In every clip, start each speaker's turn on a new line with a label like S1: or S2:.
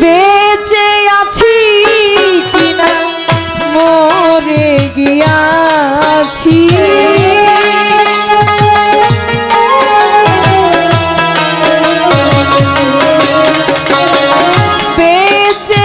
S1: বেঁচে আছি কিনা? মরে গিয়াছি। বেঁচে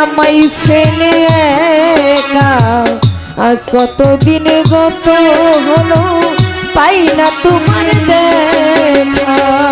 S1: আমায় ফেলে একা। আজ কত দিনে গত হলো পাই না তোমার দেখা।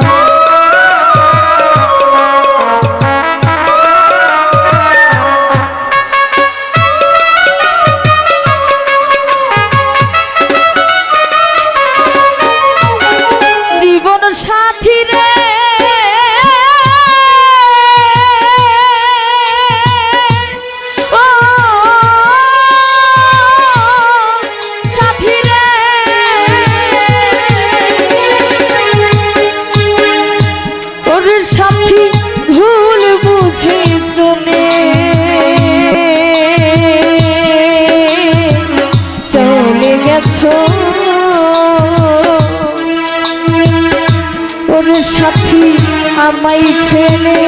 S1: আমায় ফেলে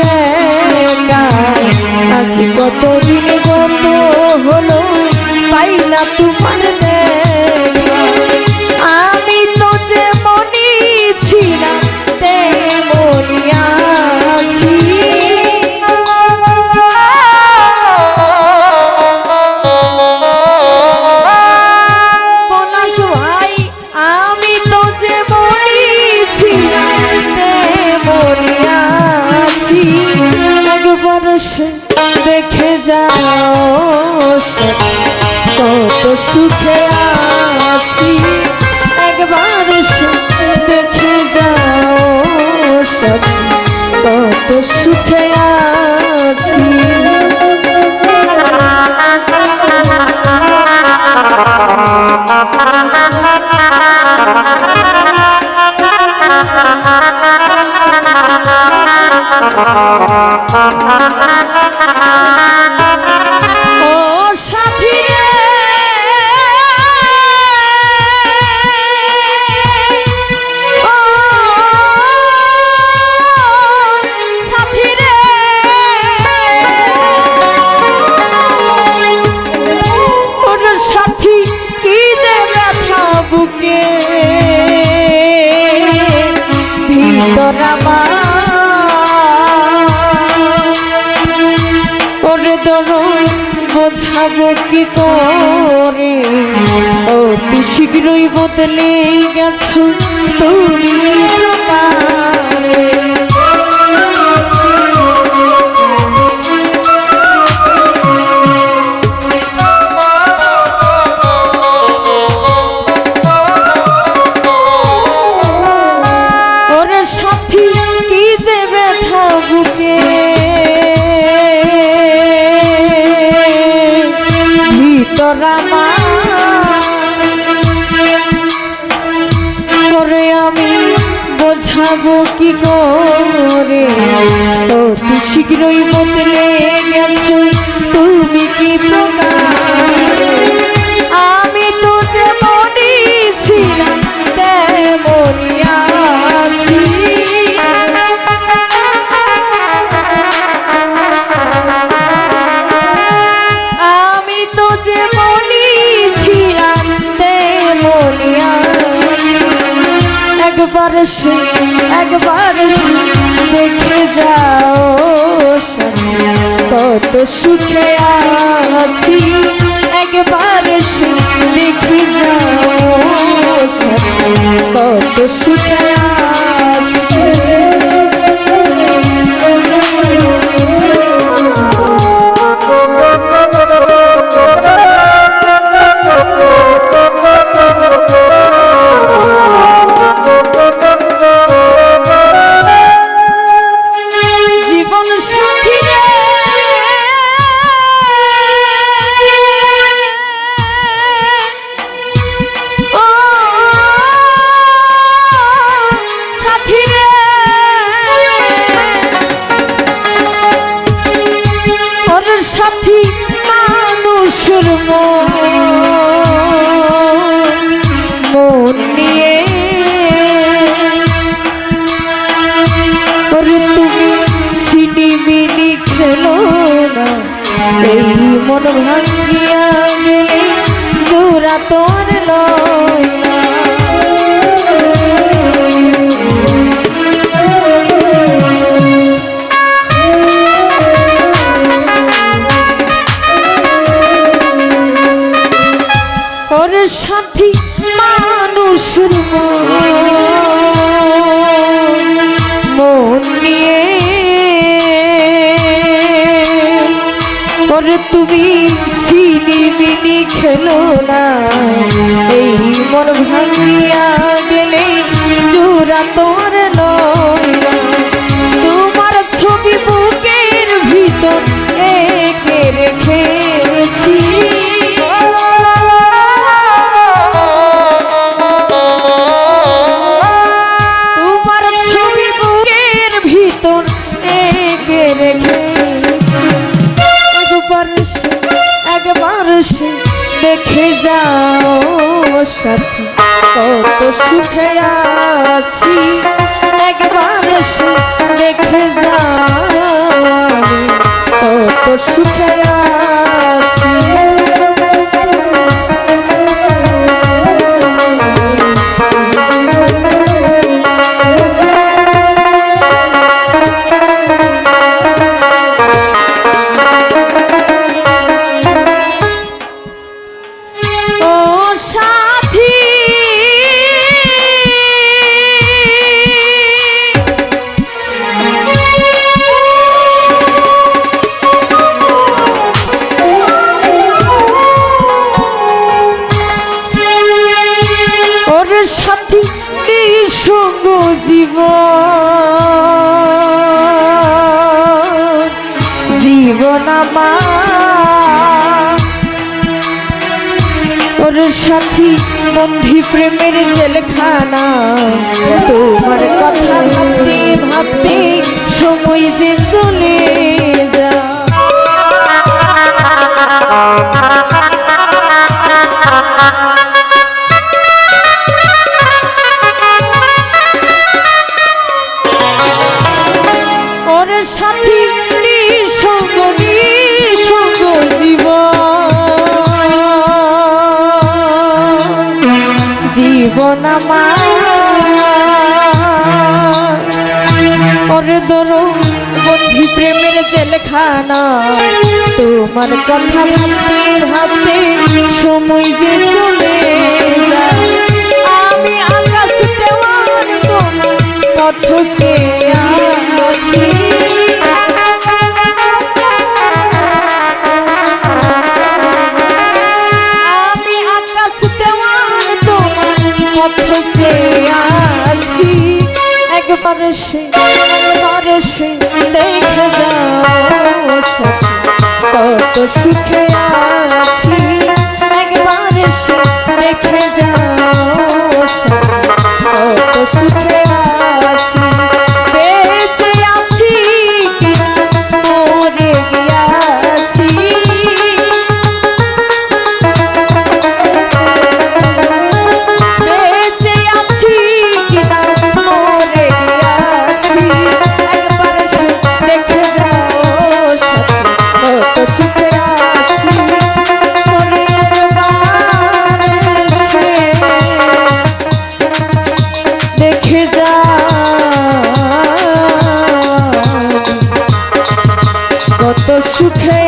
S1: আজ কত দিন গত হলো পাই না তোমার দেখা সুখে আছি। একবার দেখে যাও কত সুখে আছি। ও বুকে। ভিতর ওরে দরুন বোঝাবো কি করে? অতি শীঘ্রই বদলে গেছো তুমি। ভিতর করে আমি বোঝাবো কি করে? অতি শীঘ্রই বদলে এসে একবার দেখে যাও কত সুখে আছি। একবার দেখে যাও কত সুখে আছি খেলো না। এই মন ভাঙিয়া গেলে চূড়া তোর সুখে সঙ্গ জীব জীবন ওর সাথী বন্ধি প্রেমের জেলখানা। তোমার কথা বন্ধি প্রেমের জেলখানা। তোমার কথা ভাবতে ভাবতে সময় যে একবার সে একবার সে দেখে যাও কত সুখে আছি। একবার সে দেখে যাও কত সুখে যা কত সুখে